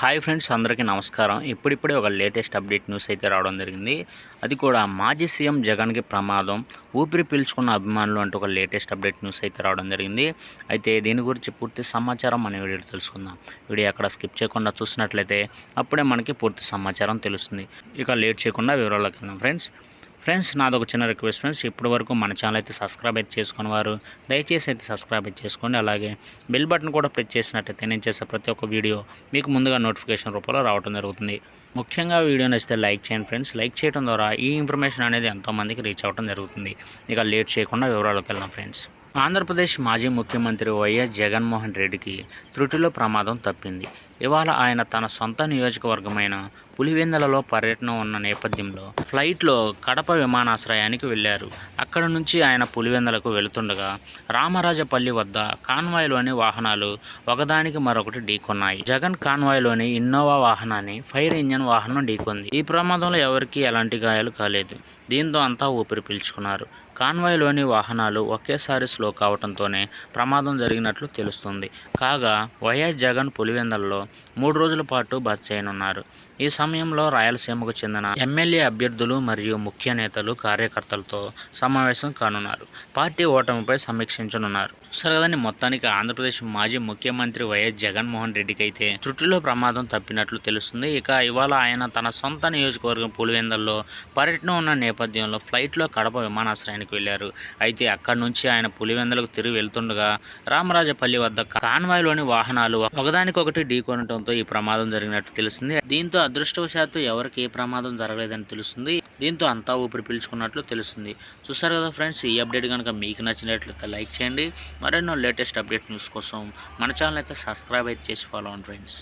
Hi friends అందరికీ నమస్కారం. ఇప్పుడిప్పుడే ఒక లేటెస్ట్ అప్డేట్ న్యూస్ అయితే రావడం జరిగింది. అది కూడా మాజీ సీఎం జగన్కి ప్రమాదం ఊపిరి పీల్చుకున్న అభిమానులు అంటూ ఒక లేటెస్ట్ అప్డేట్ న్యూస్ అయితే రావడం జరిగింది. అయితే దీని గురించి పూర్తి సమాచారం మన వీడియో తెలుసుకుందాం. వీడియో అక్కడ స్కిప్ చేయకుండా చూసినట్లయితే అప్పుడే మనకి పూర్తి సమాచారం తెలుస్తుంది. ఇక లేట్ చేయకుండా వివరాలకు వెళ్దాం ఫ్రెండ్స్. ఫ్రెండ్స్ నాదొక చిన్న రిక్వెస్ట్ ఫ్రెండ్స్. ఇప్పటి వరకు మన ఛానల్ అయితే సబ్స్క్రైబ్ అయితే చేసుకుని వారు దయచేసి అయితే సబ్స్క్రైబ్ అయితే చేసుకోండి. అలాగే బెల్ బటన్ కూడా ప్రెస్ చేసినట్టయితే నేను చేసే ప్రతి ఒక్క వీడియో మీకు ముందుగా నోటిఫికేషన్ రూపంలో రావడం జరుగుతుంది. ముఖ్యంగా వీడియో నచ్చితే లైక్ చేయండి ఫ్రెండ్స్. లైక్ చేయడం ద్వారా ఈ ఇన్ఫర్మేషన్ అనేది ఎంతోమందికి రీచ్ అవ్వడం జరుగుతుంది. ఇక లేట్ చేయకుండా వివరాలకు వెళ్దాం ఫ్రెండ్స్. ఆంధ్రప్రదేశ్ మాజీ ముఖ్యమంత్రి వైఎస్ జగన్మోహన్ రెడ్డికి త్రుటిలో ప్రమాదం తప్పింది. ఇవాళ ఆయన తన సొంత నియోజకవర్గమైన పులివెందులలో పర్యటన ఉన్న నేపథ్యంలో ఫ్లైట్లో కడప విమానాశ్రయానికి వెళ్ళారు. అక్కడ నుంచి ఆయన పులివెందులకు వెళుతుండగా రామరాజపల్లి వద్ద కాన్వాయ్లోని వాహనాలు ఒకదానికి మరొకటి ఢీకొన్నాయి. జగన్ కాన్వాయ్లోని ఇన్నోవా వాహనాన్ని ఫైర్ ఇంజన్ వాహనం ఢీకొంది. ఈ ప్రమాదంలో ఎవరికీ ఎలాంటి గాయాలు కాలేదు. దీంతో అంతా ఊపిరి పీల్చుకున్నారు. కాన్వాయ్లోని వాహనాలు ఒకేసారి స్లో కావడంతోనే ప్రమాదం జరిగినట్లు తెలుస్తుంది. కాగా వైఎస్ జగన్ పులివెందల్లో మూడు రోజుల పాటు బస్ చేయనున్నారు. ఈ సమయంలో రాయలసీమకు చెందిన ఎమ్మెల్యే అభ్యర్థులు మరియు ముఖ్య నేతలు కార్యకర్తలతో సమావేశం కానున్నారు. పార్టీ ఓటమిపై సమీక్షించనున్నారు. సరే మొత్తానికి ఆంధ్రప్రదేశ్ మాజీ ముఖ్యమంత్రి వైఎస్ జగన్మోహన్ రెడ్డికి అయితే త్రుటిలో ప్రమాదం తప్పినట్లు తెలుస్తుంది. ఇక ఇవాళ ఆయన తన సొంత నియోజకవర్గం పులివెందల్లో పర్యటన ఉన్న నేపథ్యంలో ఫ్లైట్లో కడప విమానాశ్రయానికి వెళ్ళారు అయితే అక్కడి నుంచి ఆయన పులివెందలకు తిరిగి వెళ్తుండగా రామరాజపల్లి వద్ద కాన్వాయ్లోని వాహనాలు ఒకదానికొకటి ఉండటంతో ఈ ప్రమాదం జరిగినట్టు తెలుస్తుంది. దీంతో అదృష్టవశాత్తు ఎవరికి ఏ ప్రమాదం జరగలేదని తెలుస్తుంది. దీంతో అంతా ఊపిరి పీల్చుకున్నట్లు తెలుస్తుంది. చూసారు కదా ఫ్రెండ్స్ ఈ అప్డేట్ కనుక మీకు నచ్చినట్లయితే లైక్ చేయండి. మరెన్నో లేటెస్ట్ అప్డేట్ న్యూస్ కోసం మన ఛానల్ అయితే సబ్స్క్రైబ్ అయితే చేసి ఫాలో అవ్వండి ఫ్రెండ్స్.